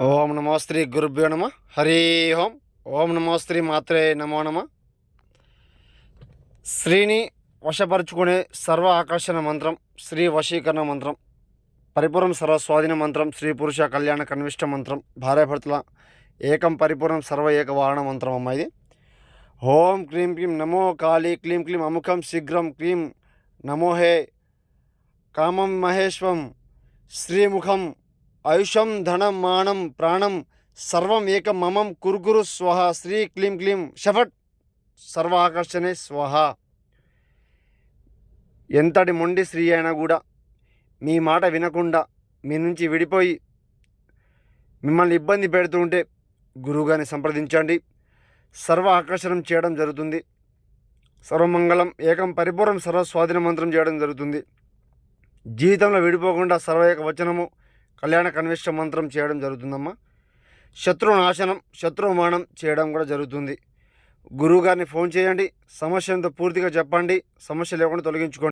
ఓం నమో శ్రీ గురుభ్యో నమ. హరి ఓం. ఓం నమో శ్రీ మాత్రే నమో నమ. శ్రీని వశపరుచుకునే సర్వ ఆకర్షణ మంత్రం శ్రీ వశీకరణ మంత్రం పరిపూర్ణం సర్వ స్వాధీన మంత్రం శ్రీ పురుష కళ్యాణ కనిష్ట మంత్రం భార్యాభర్తల ఏకం పరిపూర్ణం సర్వ ఏక వాహన మంత్రం అమ్మ ఇది. ఓం క్లీం క్లీం నమో కాళీ క్లీం క్లీం అముఖం శీఘ్రం క్లీం నమోహే కామం మహేశ్వం శ్రీముఖం ఆయుషం ధనం మానం ప్రాణం సర్వం ఏకం మమం కుర్గురు స్వహ. శ్రీ క్లీం క్లీం షఫట్. సర్వ ఆకర్షణే స్వహ. ఎంతటి మొండి స్త్రీ అయినా కూడా మీ మాట వినకుండా మీ నుంచి విడిపోయి మిమ్మల్ని ఇబ్బంది పెడుతూ ఉంటే గురువుగారిని సంప్రదించండి. సర్వ ఆకర్షణం చేయడం జరుగుతుంది. సర్వమంగళం ఏకం పరిపూర్ణం సర్వ స్వాధీన మంత్రం చేయడం జరుగుతుంది. జీవితంలో విడిపోకుండా సర్వయేక వచనము కళ్యాణ కనిష్ట మంత్రం చేయడం జరుగుతుందమ్మా. శత్రు నాశనం శత్రుమానం చేయడం కూడా జరుగుతుంది. గురువుగారిని ఫోన్ చేయండి. సమస్య ఎంతో పూర్తిగా చెప్పండి. సమస్య లేకుండా తొలగించుకోండి.